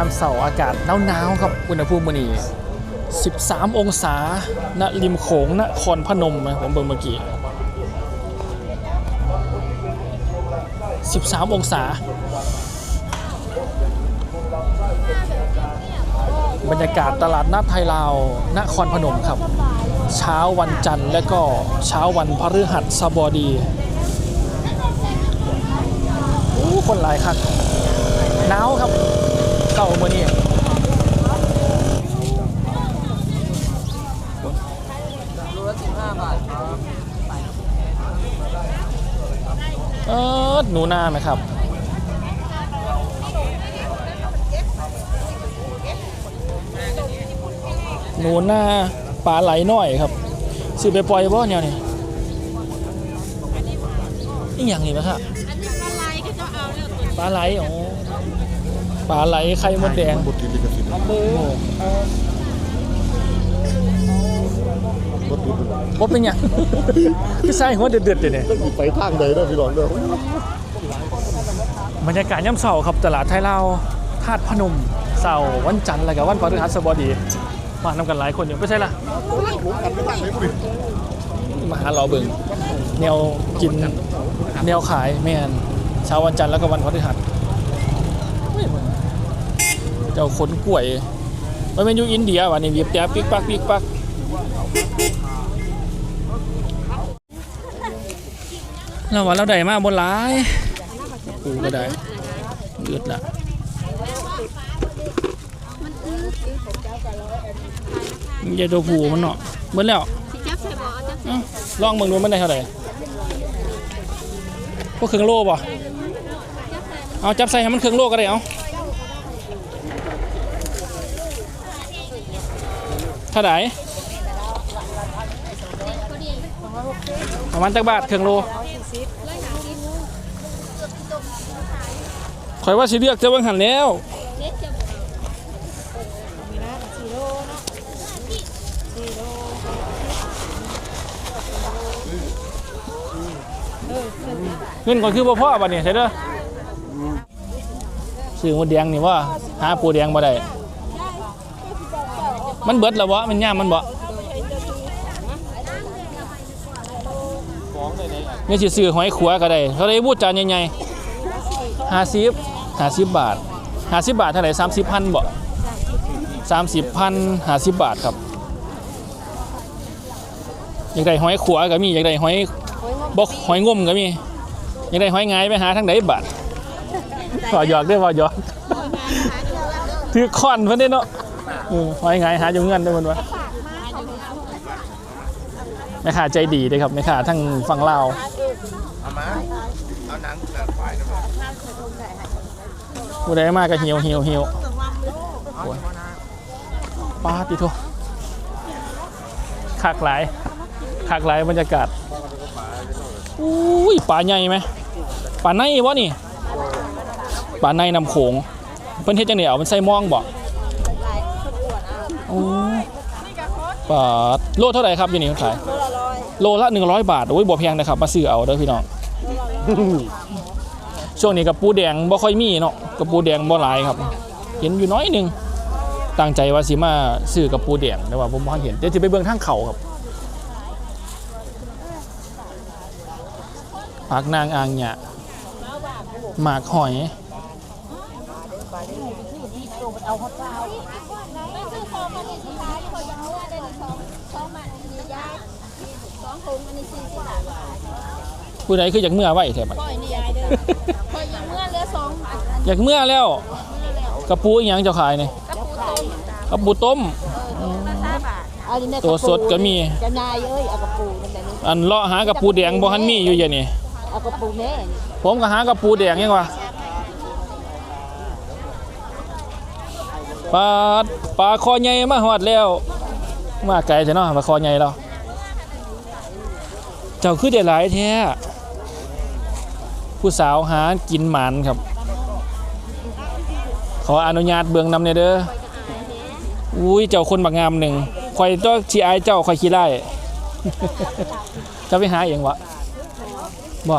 ยามเสาร์อากาศหนาวๆครับอุณหภูมิมื้อนี้13 องศาณริมโขงนครพนมนะผมเบิ่งเมื่อกี้13 องศา บรรยากาศตลาดนัดไทยลาวนครพนมครับ เช้าวันจันทร์และก็เช้าวันพฤหัสบดีโอ้คนหลายครับหนาวครับ เก่าเมื่อนี้เออหนูนาไหมครับหนูนาปลาไหลน้อยครับซื้อไปปล่อยบ่เนี่ยนี่นี่อย่างนี้ไหมครับปลาไหลก็จะเอาแล้วตัวนี้ปลาไหลอ๋อ ปลาไหลไข่มดแดงบดกินลิขสิทธิ์โอ้บดดูบ่เป็นหยังคือใส่หัวเดือดๆเนี่ยต้องไปทางใดนะพี่น้องเด้อบรรยากาศย่ำเสาครับตลาดไทยลาวธาตุพนมเสาร์วันจันทร์แล้วก็วันพฤหัสบดีมานำกันหลายคนอยู่ไม่ใช่ล่ะมาหนบุรีมาหาเราเบิ่งแนวกินแนวขายแม่นเช้าวันจันทร์แล้วก็วันพฤหัสเฮ้ยมึงเจ้าขนกล้วยมันเป็นอยู่อินเดียว่ะนี่บีบแต่ปิ๊กปักปิ๊กปักเราว่าเราได้มากบนหลายกูก็ได้เลือดละมันจะตัวผูมันเนาะเบิ้แล้วที่อจับใส่เอ้าลองเบิ่งดูมันได้เท่าไหร่พวกเครึ่งโลป่ะเอาจับใส่ให้มันเครึ่งโลก็ได้เอา ท่าไหร่ประมาณจักบาทครึ่งโลคอยว่าสิเลือกจะเบิ่งหันแล้วเงินก่อนคือบ่พ่อบัดนี้ใช่เด้อซื้อหมดแดงนี่ว่าหาปูแดงบ่ได้ มันเบิดแล้วบ่มันย่ามมันบ่นี่สิซื้อหอยขัวก็ได้เท่าไรบูดจานใหญ่ๆ50 50บาท50บาทเท่าไหร่30พันบ่30พัน50บบาทครับอยากได้หอยขัวก็มีอยากได้หอยบ่หอยงมก็มียังได้หอยงายไปหาทางไหนบัดพอหยอกได้พอหยอกถือคอนเพิ่นได้เนาะ ออห้อยงายหาอยู่เงินได้เพิ่นวะแม่ค้าใจดีเด้ครับแม่ค้าทั้งฝั่งลาวเอามาเอาหนังแบบควายนะผู้ใดมาก็เหี่ยวเหี่ยวเหี่ยวโอ้ยป้าดติโทคักหลายคักหลายบรรยากาศอุ้ยปลาใหญ่ไหมปลาในวะนี่ปลาในนำโขงเพิ่นเฮ็ดจังได๋เอามันใส่หมองบ่ โอ้ปลาดโลเท่าไหร่ครับอยู่นี่ขาย โลละ 100 บาท โอ้ยบ่แพงนะครับ มาซื้อเอาเด้อพี่น้อง ช่วงนี้กับปูแดงบ่ค่อยมีเนาะกับปูแดงบ่หลายครับ เห็นอยู่น้อยหนึงตั้งใจว่าสิมาซื้อกับปูแดงแต่ว่าผมบ่ทันเห็นเดี๋ยวสิไปเบิ่งทางเขาครับผักนางอางหยะหมากหอย ไม่ซื้อของมันนี่สุดท้ายที่เขายังว่าได้สองสองบาทนี่ยาย สองถุงอันนี้สี่สิบบาทผู้ใดคืออยากเมื่อไว้แท้บัด ปล่อยนี่ยายเด้อปล่อยยังเมื่อเหลือสองบาทอยากเมื่อแล้วกระปูอีหยังเจ้าขายนี่กระปูต้มกระปูต้มห้าบาทเอาดิเนี่ยตัวสดก็มีเจะนายเอ้ยเอากระปูนั่นแหละนี่อันเลาะหากระปูแดงบ่ทันมีอยู่เดี๋ยวนี้เอากระปูแน่นี่ผมก็หากระปูแดงยังวะปลาปลาคอใหญ่มาหอดแล้ว มาไกลแต่เนาะปลาคอใหญ่แล้ว เจ้าคือได้หลายแท้ผู้สาวหากินหมันครับ ขออนุญาตเบื้องนำเนี่ยเด้ออุ้ยเจ้าคนบักงามหนึ่งคอยตัวชีอายเจ้าคอยขี้ไล่จะไปหาเองวะบ่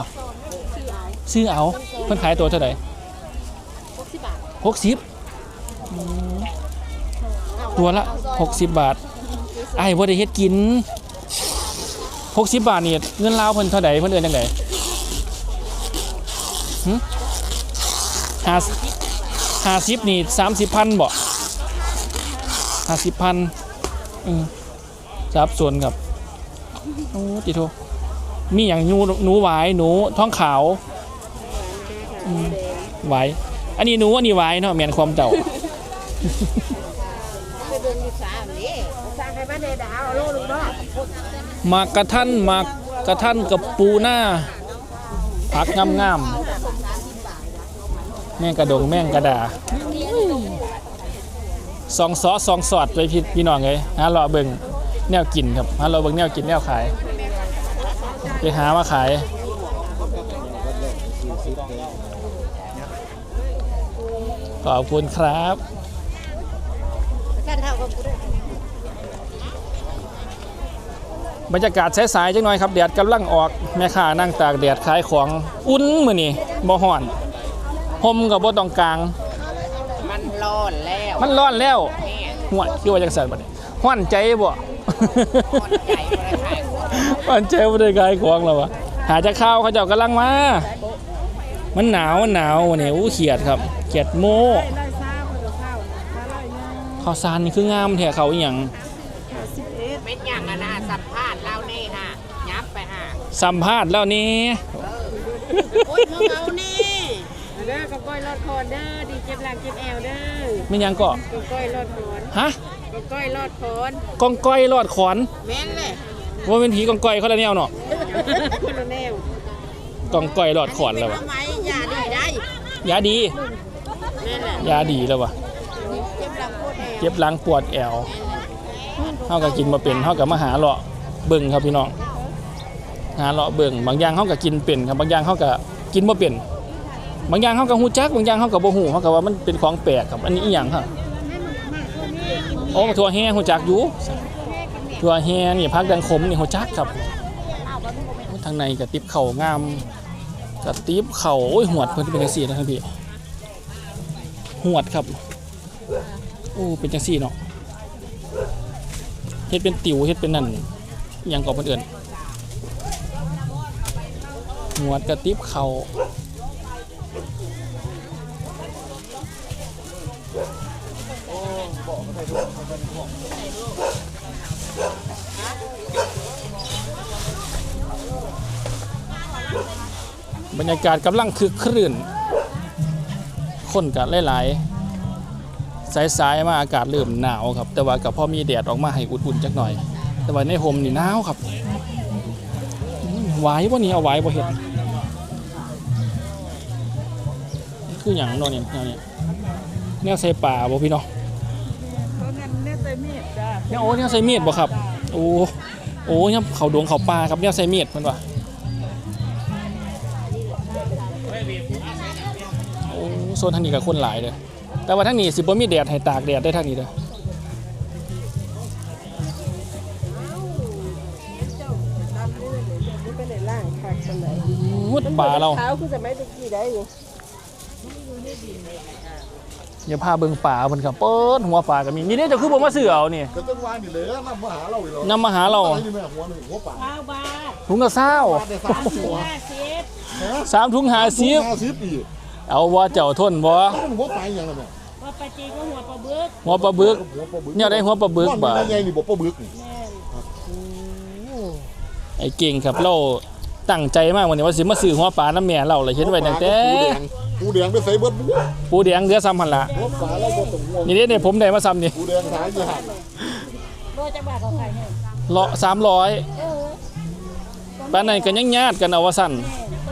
ซื้อเอาเพิ่นขายตัวเท่าไหร่หกสิบบาทหกสิบตัวละ60บาทไอ้ายบ่ได้เฮ็ดกิน 60บาทนี่เงินลาวเพิ่นเท่าใดเพิ่นเอิ้นจังไดหึห้าห้าสิบนี่สามสิบพันบ่ห้าสิบพันอืมสับส่วนครับโอ้ติโทมีอย่างหนูหนูหวายหนูท้องขาวอืมหวายอันนี้หนูอันนี้หวายเนาะแมนความเจ้าไปเบิ่งอยู่สามนี่สร้างให้บ้านเดดาวโลนึงเนาะ หมากกระทันหมากกระทันกับปูหน้าผักงามงามๆแม่งกระดงแม่งกระดาสองซอสสองสอดไปพี่พี่น้องเลยหาเลาะเบิ่งแนวกินครับหาเลาะเบิ่งแนวกินแนวขายไปหามาขายขอบคุณครับ กันเท่ากั บกูได้บรรยากาศสายๆจังหน่อยครับแดดกำลังออกแม่ค้านั่งตากแดดขายของอุ่นมื้อนี้บ่ฮ้อนห่มก็บ่ต้องกลาง มันร้อนแล้วมันร้อนแล้วหัวคิดว่าจังซั่นบัดนี้ฮ้อนใจบ่ใหญ่บ่ได้ขายฮ้อนใจบ่ได้ขายของแล้ววะหาจะข้าวเขาเจ้ากำลังมา มันหนาวมันหนาววันนี้อู้เขียดครับเขียดโมข้าวสารนี่คืองามแท้เขาอีหยัง เป็นอย่างนั้นนะสัมภาษณ์เรานี่ฮะยับไปฮะ สัมภาษณ์แล้วนี่โอ้ยมึงเอานี่เด้อกับก้อยรอดคอนเด้อดีเจ็บหลังเจ็บแอวเด้อไม่ยังก็กับก้อยรอดคอนฮะกับก้อยรอดคอนกองก้อยรอดขอนแม่นเลยว่าเป็นผีกองก้อยเขาละแนวเนาะคนละแนวกองก้อยรอดขอนแล้ววะทำไมอย่าดีได้ยาดีแม่นแหละยาดีแล้ววะเจ็บหลังโคตรแอวเจ็บหลังปวดแอวเฮาก็กินมาเป็นเฮาก็มาหาเลาะเบิ่งครับพี่น้อง หาเลาะเบิ่งบางอย่างเฮาก็กินเป็นครับบางอย่างเฮาก็กินบ่เป็นบางอย่างเฮาก็ฮู้จักบางอย่างเฮาก็บ่ฮู้เฮาก็ว่ามันเป็นของแปลกครับอันนี้อีหยังครับโอ้ถั่วแห้ฮู้จักอยู่ถั่วแห้นี่ผักแดงขมนี่ฮู้จักครับทางในก็ติบเข่างามก็ติบเข่าโอ้ยหวดเพิ่นเป็นจังซี่นะครับพี่หวดครับโอ้เป็นจังซี่เนาะเฮ็ดเป็นติ๋วเฮ็ดเป็นนั่นอิหยังก่อเพิ่นเอิ้น หวดกระติบเขาบรรยากาศกำลังคึกครื่น คนกันหลายๆ สายๆ มาอากาศเริ่มหนาวครับ แต่ว่ากับพอมีแดดออกมาให้อุ่นๆจักหน่อย แต่ว่าในโฮมนี่หนาวครับอืมไหวบ่นี่เอาไหวบ่เห็ด คืออย่างเนาะเนี่ยแนวเนี่ยแนวใส่ป่าบ่พี่เนาะแนวโอ้แนวใส่มีดบ่ครับโอ้โอ้เนี่ยเขาดวงเขาป่าครับแนวใส่มีดเพิ่นว่าโอ้โซนทางนี้กับคนหลายเลยแต่ว่าทั้งนี้สิบ่มีแดดให้ตากแดดได้ทั้งนี้เด้อเป็นในร่างคักสันไหนมุดป่าเราเท้าคือจะไม่ตะกี้ได้อยู่ อย่าพาเบิ่งป่าเพิ่นครับเปิดหัวป่าก็มีนี่เด้เจะคือบ่มาซื้อเอานี่ก็ต้องวางอยู่เลยนำมาหาเราอีกแล้วนำมาหาเราอะไรนี่แม่หัวหนึ่งหัวป่าข้าวบาทถุงละเศร้าได้สามหัวห้าสิบสามถุงหาสิบห้าสิบอีกเอาบ่เจ้าทนบ่มันหัวป่าอย่างไรแม่ว่าปลาจีก็หัวปลาบึกหัวปลาบึกหัวปลาบึกเนี่ยได้หัวปลาบึกบ่าว่ามันยังไงนี่บ่ปลาบึกนี่ไอ้เก่งครับเราตั้งใจมากวันนี้ว่าสิมาซื้อหัวปลาน้ำแม่เราเลยเห็นไว้ตั้งแต่ ปูแดงไปใส่เบิดบัวปูแดงเหลือซ้ำหั่นล่ะหัวป่าเราบ่ต้องห่วงนี่เด้เนี่ยผมได้มาซ้ำนี่ปูแดงหายยี่ห้าโลจะบาทเขาขายให้เลาะ300ปานนั้นก็ยังญาติกันเอาว่าซั่น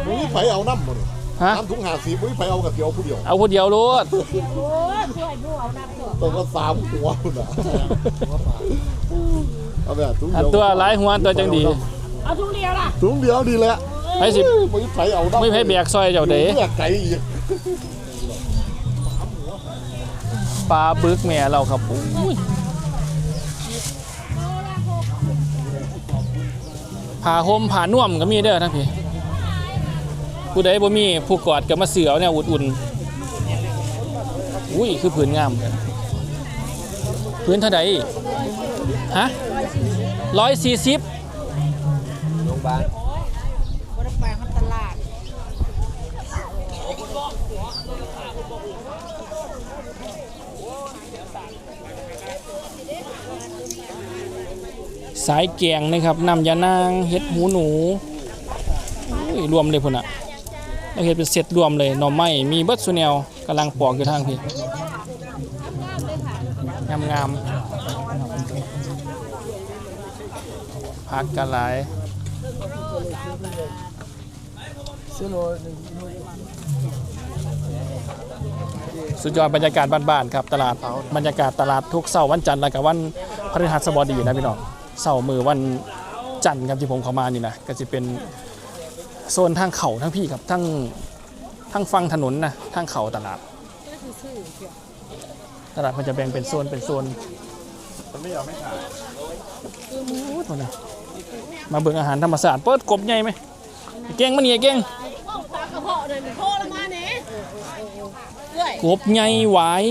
มึงไผเอาน้ำหมดฮะน้ำถุงหาสีมึงไผเอากับเดียวผู้เดียวเอาผู้เดียวโลดโอ้ยช่วยดูเอาน้ำตัวต้องก็สามหัวคุณน่ะเอาแบบถุงอันเดียวตัวหลายหัวตัวจังดีเอาทุเรียนล่ะถุงเดียวดีแหละไปสิมึงไผเอาน้ำไม่ให้แบกซอยเจ้าเด้ แบกไก่อีก ปลาบึกแม่เราครับอุ้ยผ่าห่มผ่าน่วมก็มีเด้อทั้งพี่ผู้ใดบ่มีผู้กอดก็มาเสือเนี่ยอุ่นๆอุ้ยคือผืนงามผืนเท่าไหร่ฮะร้อยสี่สิบโรงพยาบาล บ่ได้ไปฮอดตลาด สายแกงนะครับน้ำยานางเห็ดหูหนูรวมเลยพุ่นอะเราเห็ดเป็นเซตรวมเลยหน่อไม้มีเบิร์ดซูเนลกำลังปอกอยู่ทางพี่งามงามๆพักกันหลายสุดยอดบรรยากาศบ้านๆครับตลาดบรรยากาศตลาดทุกเสาร์วันจันทร์และกับวันพฤหัสบดีนะพี่น้อง เสาร์มือวันจันทร์ครับที่ผมเข้ามานี่นะก็จะเป็นโซนทางเขาทั้งพี่ครับทั้งทั้งฟังถนนนะทางเขาตลาดตลาดมันจะแบ่งเป็นโซนเป็นโซนมันไม่ยอมไม่ขายโทษนะมาเบิ่งอาหารธรรมศาสตร์เปิดกบใหญ่ไหมเก่งมันนี่เก่งกระเพาะเลยโทรลงมาเนี่ยกบใหญ่หวาย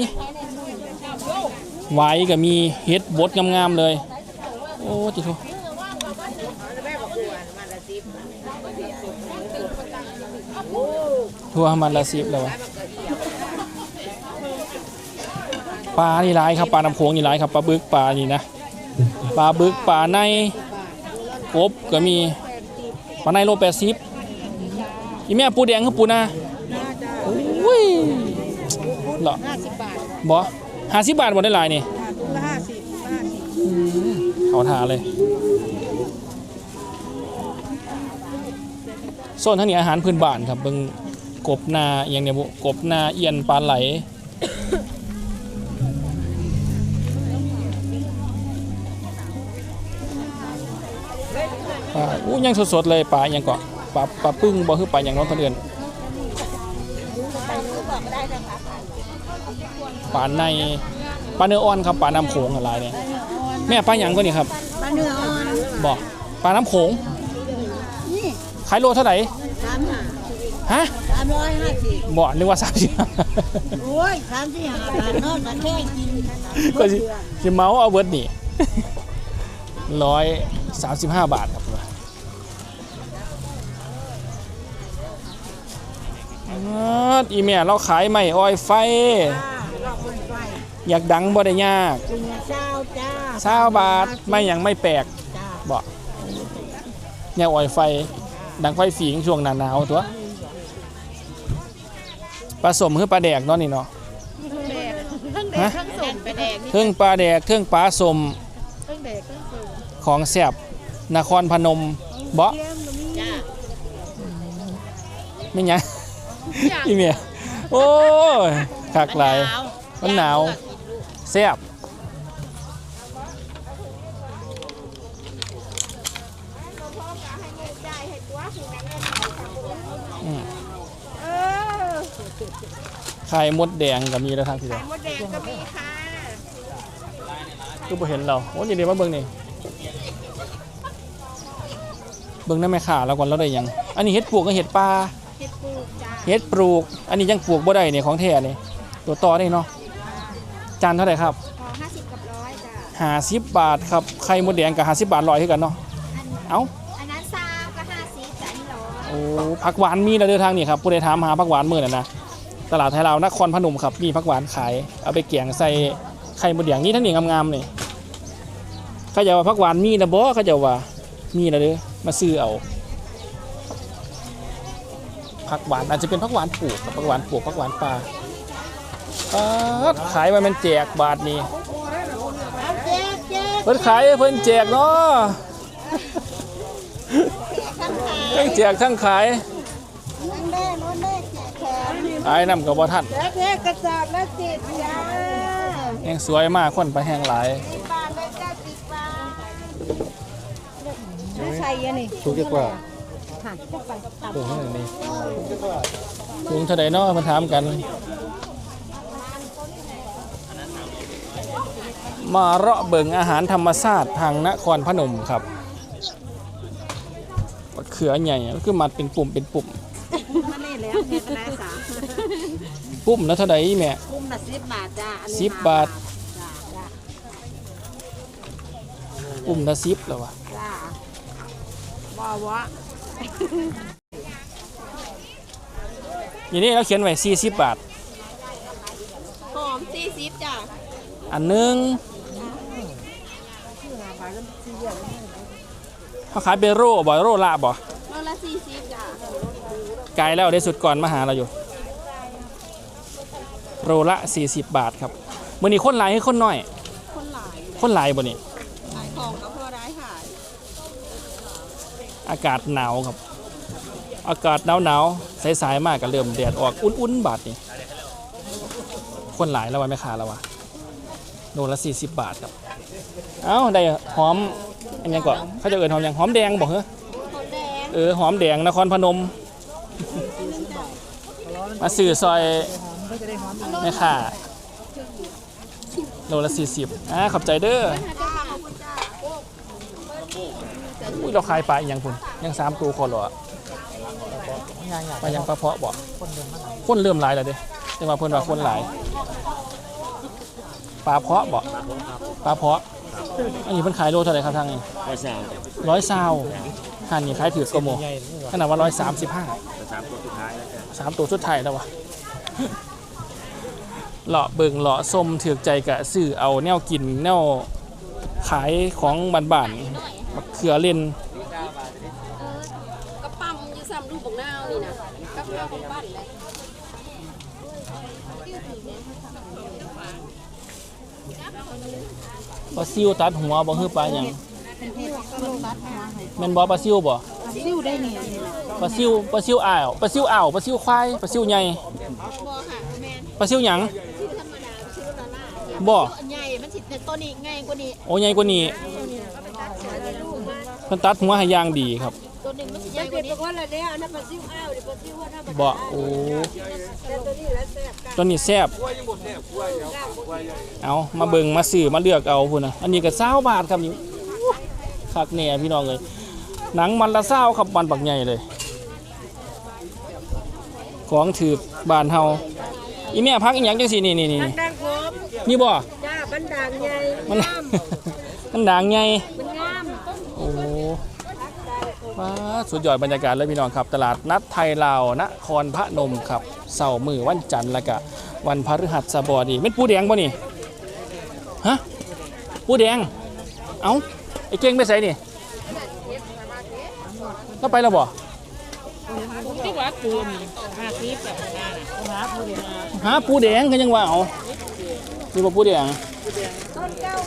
หวายก็มีเฮ็ดบดงามๆเลย อ้จิโทแม่บอกกวนมันละสิบทั่วมันละสิบแล้ววะปลานี่หลายครับปลาน้ำโขงนี่หลายครับปลาบึกปลานี่นะปลาบึกปลาในกบก็มีปลาในโลแปดสิบอีแม่ปูแดงคือปูนาโอ้ยเหรอห้าสิบบาทบ่ห้าสิบบาทหมดได้หลายนี่ เขาทาเลยโซนทั้งนี้อาหารพื้นบ้านครับเบิ่งกบนาอหย่างเนี้ยบุกบนาเอียนปลาไหลปลาอู้ยังสดๆเลยปลาอหยังเกาะปลาปลาปึ้งบ่คือปลาอย่างน้องคนอื่นปลาในปลาเนื้ออ่อนครับปลาน้ำโขงอะไรเนี่ย แม่ปลาหยังก็นี่ครับปลาเนื้ออ่อนบอกปลาน้ำโขงนี่ขายโลเท่าไหร่สามห้าฮะสามร้อยห้าสิบบอกนึกว่าสามสิบโอ้ยสามสี่ห้าบาทนอกจากแค่กินก็สิสิเมาเอาเบิร์ดนี่ร้อยสามสิบห้าบาทครับอ๊าดอีเมียเราขายไม่ออยไฟรอบคนไฟ อยากดังบ่ได้ยากจุ่มเช้าจ้าเช้าบาทไม่หยังไม่แปลกจ้าบอกเนี่ยออยไฟ ดังไฟฝีงช่วงหนาหนาวตัวปลาสมคือปลาแดกเนาะนี่เนาะทั้งแดกทั้งส่งไปแดกเครื่องปลาแดกเครื่องปลาสมทั้งแดกทั้งส่งของแซ่บนครพนมเบาะจ้าไม่หยังอีเมียโอ้ยคักหลายมันหนาว แซ่บอืมไข่มดแดงก็มีแล้วทางที่เดียวมดแดงก็มีค่ะคือบ่เห็นเราโอ้ยเดี๋ยวมาเบิ่งนี่เบิ่งได้ไหมขาแล้วก่อนเราได้หยัง อันนี้เห็ดปลูกกับเห็ดปลาเห็ดปูจ้าเห็ดปลูก อันนี้ยังปลูกบ่ได้เนี่ยของแท้นี่ตัวต่อได้เนาะ จานเท่าไหร่ครับพอห้าสิบกับร้อยจ้ะห้าสิบบาทครับไข่มดแดงกับห้าสิบบาทลอยคือกันเนาะเอ้าอันนั้นซามก็ห้าสิบจ้ะนี่ร้อยโอ้ผักหวานมีแล้วเด้อทางนี่ครับผู้ใดถามหาผักหวานมื้อนั่นนะตลาดไทยลาวนครพนมครับมีผักหวานขายเอาไปแกงใส่ไข่มดแดงนี่ทั้งนี้งามๆนี่เขาจะว่าผักหวานมีนะบ่เขาจะว่ามีแล้วเด้อมาซื้อเอาผักหวานอาจจะเป็นผักหวานปลูกกับผักหวานปลูกผักหวานปลา ป๊าดขายมามันแจกบาทนี่เจ๊เจ๊เพิ่นขายให้เพิ่นแจกเนาะทั้งแจกทั้งขายนั่นแม่นู้นแม่แจกแขนขายนำกับบ่ทันแจ๊เจ๊กระสอบละสิบจ้าแห้งสวยมากคนไปแห้งหลายสิบบาทเลยจ้ะสิบบาทใส่ยันี่ถูกดีกว่าผ่านเข้าไปตับถุงเท่านี้ถุงเท่าใดเนาะมาถามกัน มาเลาะเบิ่งอาหารธรรมชาติทางนครพนมครับมะเขือใหญ่ก็คือมัดเป็นปุ่มเป็นปุ่มมันนี่แล้วเฮ็ดอะไรสามปุ่มแล้วเท่าใดแม่กุ้มละสิบบาทจ้าอันนี้สิบบาทจ้าจ้าอุ้มละสิบแล้ววะจ้าบ่าวะอย่างนี้เราเขียนไว้สี่สิบบาทหอมสี่สิบจ้ะอันหนึง เขาขายเบโร่บ่โร่ละบ่โลละสี่สิบจ้ะไกลแล้วได้สุดก่อนมาหาเราอยู่โรละ 40 บาทครับมื่อนี้คนหลายให้คนน้อย คนหลายคนหลายบ่นี่ขายของก็พอได้ขายอากาศหนาวครับ อากาศหนาวหนาวๆสายๆมากก็เริ่มแดดออกอุ่นๆบาทนี่คนหลายแล้ววะไม่ขาแล้ววะโลละ40 บาทครับ เอ้าได้หอม อันยังก่อนเขาจะเอ่ยหอมหยังหอมแดงบอกเหรอหอมแดงเออหอมแดงนครพนม มาสื่อซอยแม่ค่ะโลละสี่สิบอ่าขอบใจเด้อจ้าขอบคุณจ้าอุ้ยเราขายปลาอีกอย่างคุณยังสามตัวคนเหรอปลายังปลาเพาะบ่คนเริ่มหลายแล้วเด้แต่ว่าเพิ่นว่าคนหลายปลาเพาะบ่ปลาเพาะ อันนี้เพิ่นขายโลเท่าไหร่ครับทางนี้ร้อยสามร้อยซาวหันนี่ขายถือกว่าโมขนาดว่าร้อยสามสิบห้าสามตัวสุดท้ายแล้วกันสามตัวสุดท้ายแล้ววะเลาะเบิงเลาะส้มถือกใจกะซื้อเอาแนวกินแนวขายของบ้านๆบักเขือเล่น กระปั๊มอยู่ซ้ำลูกบักนาวนี่นะกับข้าวของบ้านเลย ปลาซิวตัดหัวบ่ฮือปลาหยังแม่นบ่ปลาซิวบ่ซิ่วได้นี่ปลาซิวปลาซิวอ่าวปลาซิวอ่าวปลาซิวควายปลาซิวใหญ่บ่ค่ะแม่นปลาซิวหยังชื่อธรรมดาชื่อละล่าบ่อันใหญ่มันสิแต่ตัวนี้ง่ายกว่านี้โอ้ใหญ่กว่านี้ลูกมันเพิ่นตัดหัวให้อย่างดีครับ แล้ว่าละเนี่ยอันนั้นปลาซิวอ้าวดิปลาซิวว่าถ้าบ่โอ้แต่ตัวนี้แหละแซ่บตัวนี้แซ่บเอามาเบิ่งมาซื้อมาเลือกเอาพุ่นนะอันนี้ก็20บาทครับนี่คักแน่พี่น้องเอ้ยหนังมันละ20ครับมันบักใหญ่เลย ของถือบานเฮาอีแม่พักอีหยังจังซี่นี่นี่นี่นี่ดังครบนี่บ่จ้าบันดางใหญ่มันมันด่างใหญ่มันง ว้าสุดยอดบรรยากาศเลยพี่น้องครับ ตลาดนัดไทยลาวนครพระนมครับเสาร์มือวันจันทร์แล้วก็วันพฤหัสบดีเป็นปูแดงป่ะนี่ฮะปูแดง เอ้าไอ้เก่งไปใส่นี่ก็ไปแล้วบ่ที่ว่าปูนี่ห้าสิบแบบนั้นน่ะหาปูนี่หาปูแดงก็ยังว่าเอานี่บ่ปูแดง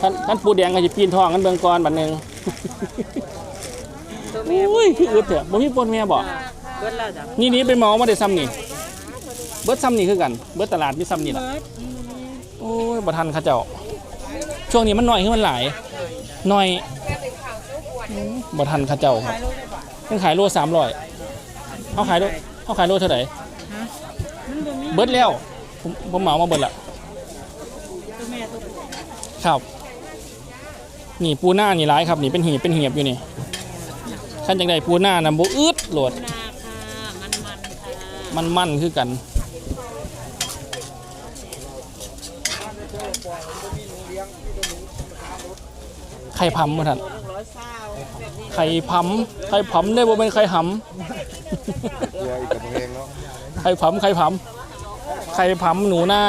ท่านท่านปูแดงก็จะปีนทองกันเบิ่งก่อนบัดหนึงตัว แม่อุ้ยคืออึดเถอะบ่มีปนแม่บ่เบิดแล้วจ้ะนี่นี่ไปเมามาได้ซ้ำนี่เบิดซ้ำนี่คือกันเบิดตลาดมีซ้ำนี่ล่ะเบิดโอ้ยบ่ทันเขาเจ้า ช่วงนี้มันน้อยขึ้นมันหลายน้อยอืมบ่ทันเขาเจ้าครับเพิ่งขายโลสามร้อยเขาขายโลเขาขายโลเท่าไหร่เบิดแล้วผมผมเหมามาเบิดละตัวแม่ตัวครับนี่ปูหน้านี่ร้ายครับนี่เป็นหีบเป็นเหียบอยู่นี่ ขั้นจังใดปูหน้านะบ่อึดโหลดนาค่ะมันมันค่ะมันมั่นคือกัน ไข่พัมมาท่าน ร้อยเศร้าแบบนี้ไข่พัมไข่พัมได้บ่เป็นไข่หเรืออีกกับเพลงเนาะำไข่พัมไข่พัมไข่พัมหนูนา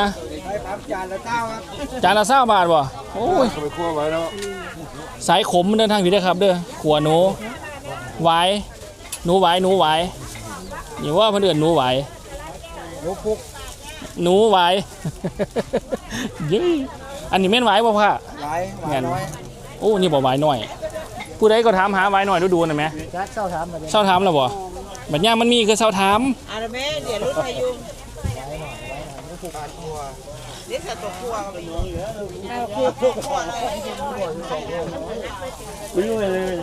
ให้พับจานละเก้าครับจานละเศร้าบาทบ่โอ้ยก็ไปคั่วไว้แล้วสายขมเดินทางผิดนะครับ เด้อขัวหนู หวายหนูหวายหนูหวายอย่าว่าเพื่นเอนหนูหวายลูกพุกหนูหวายยี่อันนี้แม่นหวายบ่พ่อหลายหวานน้อยโอ้นี่บ่หวายหน่อย ผู้ใดก็ถามหาหวายหน่อยดูดูหน่อยไหมจัดเจ้าถามมาเลยเศร้าถามแล้วบ่บัดย่ามมันมีคือเศร้าถามอาราเม่เดี๋ยวรุ่นอายุทานคั่วเดี๋ยวจะตกครัวกันไปอยู่ไม่รู้เลย